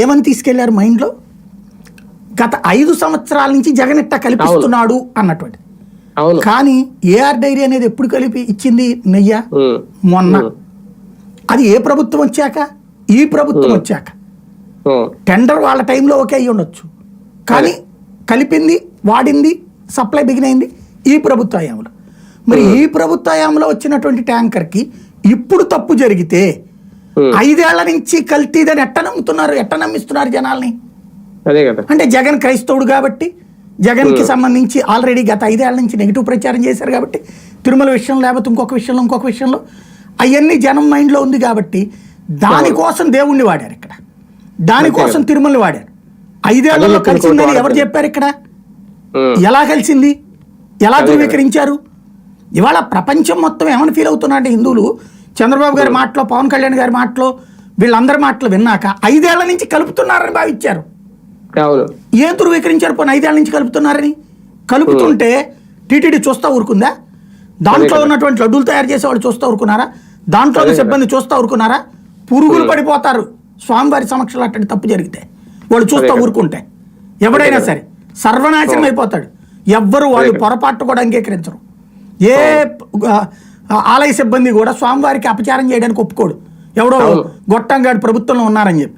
ఏమని తీసుకెళ్ళారు మైండ్లో? గత ఐదు సంవత్సరాల నుంచి జగన్ ఇట్ట కల్పిస్తున్నాడు అన్నటువంటి. కానీ ఏఆర్ డైరీ అనేది ఎప్పుడు కలిపి ఇచ్చింది నెయ్య? మొన్న. అది ఏ ప్రభుత్వం వచ్చాక? ఈ ప్రభుత్వం వచ్చాక. టెండర్ వాళ్ళ టైంలో ఓకే అయ్యి ఉండొచ్చు. కానీ కలిపింది వాడింది సప్లై బిగినైంది ఈ ప్రభుత్వ హయాంలో. మరి ఈ ప్రభుత్వ హయాంలో వచ్చినటువంటి ట్యాంకర్కి ఇప్పుడు తప్పు జరిగితే ఐదేళ్ళ నుంచి కల్తీదని ఎట్ట నమ్ముతున్నారు? ఎట్ట నమ్మిస్తున్నారు జనాల్ని? అదే కదా. అంటే జగన్ క్రైస్తవుడు కాబట్టి జగన్కి సంబంధించి ఆల్రెడీ గత ఐదేళ్ళ నుంచి నెగిటివ్ ప్రచారం చేశారు కాబట్టి తిరుమల విషయంలో లేకపోతే ఇంకొక విషయంలో ఇంకొక విషయంలో అవన్నీ జనం మైండ్లో ఉంది కాబట్టి దానికోసం దేవుణ్ణి వాడారు ఇక్కడ. దానికోసం తిరుమలని వాడారు. ఐదేళ్ళలో కలిసిందని ఎవరు చెప్పారు ఇక్కడ? ఎలా కలిసింది? ఎలా. ధృవీకరించారు? ఇవాళ ప్రపంచం మొత్తం ఏమని ఫీల్ అవుతున్నారంటే హిందువులు చంద్రబాబు గారి మాటలో పవన్ కళ్యాణ్ గారి మాటలో వీళ్ళందరి మాటలు విన్నాక ఐదేళ్ళ నుంచి కలుపుతున్నారని భావించారు. ఏం ధృవీకరించారు పోనీ ఐదేళ్ళ నుంచి కలుపుతున్నారని? కలుపుతుంటే టీటీడీ చూస్తా ఊరుకుందా? దాంట్లో ఉన్నటువంటి లడ్డూలు తయారు చేసేవాళ్ళు చూస్తా ఊరుకున్నారా? దాంట్లో ఉన్న సిబ్బంది చూస్తా ఊరుకున్నారా? పురుగులు పడిపోతారు. స్వామివారి సమక్షంలో అట్టడి తప్పు జరిగితే. వాళ్ళు చూస్తా. ఊరుకుంటే. ఎవడైనా సరే సర్వనాశనం అయిపోతాడు. ఎవ్వరు వాళ్ళు పొరపాటు కూడా అంగీకరించరు. ఏ ఆలయ సిబ్బంది కూడా స్వామివారికి అపచారం చేయడానికి ఒప్పుకోడు ఎవడో. గొట్టంగాడు ప్రభుత్వంలో ఉన్నారని చెప్పి